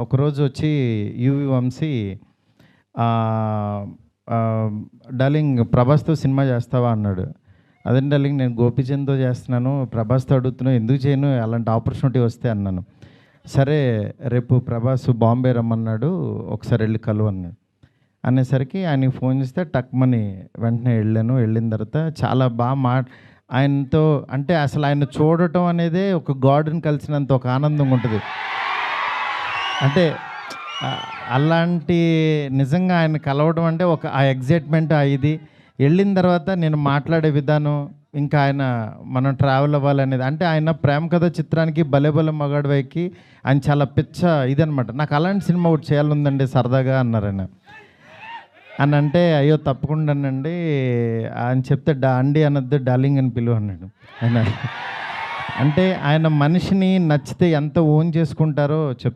ఒకరోజు వచ్చి UV Vamsi darling ప్రభాస్‌తో సినిమా చేస్తావా అన్నాడు. అదేంటి డార్లింగ్ నేను గోపీచంద్‌తో చేస్తున్నాను. ప్రభాస్‌తో అడుగుతున్నాను ఎందుకు చేయను? అలాంటి ఆపర్చునిటీ వస్తే అన్నాను. సరే రేపు ప్రభాస్ బాంబే రమ్మన్నాడు. ఒకసారి వెళ్ళి కలువు అన్నాడు. అనేసరికి ఆయనకి ఫోన్ చేస్తే టక్‌మని వెంటనే వెళ్ళాను వెళ్ళిన తర్వాత చాలా బాగా మా ఆయనతో అంటే అసలు ఆయన చూడటం అనేదే ఒక గాడ్‌ని కలిసినంత ఒక ఆనందంగా ఉంటుంది అంటే అలాంటి నిజంగా ఆయన కలవడం అంటే ఒక ఆ ఎగ్జైట్మెంట్ ఆ ఇది వెళ్ళిన తర్వాత నేను మాట్లాడే విధానం ఇంకా ఆయన మనం ట్రావెల్ అవ్వాలనేది అంటే ఆయన ప్రేమ కథ చిత్రానికి 'భలే భలే మగాడివై'కి ఆయన చాలా పిచ్చ ఇదనమాట. నాకు అలాంటి సినిమా ఒకటి చేయాలనుందండి సరదాగా అన్నారాయన. అని అంటే అయ్యో! తప్పకుండానండి ఆయన చెప్తే డా అండి అనొద్దు డార్లింగ్ అని పిలువ అన్నాడు. ఆయన అంటే ఆయన మనిషిని నచ్చితే ఎంత ఓన్ చేసుకుంటారో చెప్తున్నా.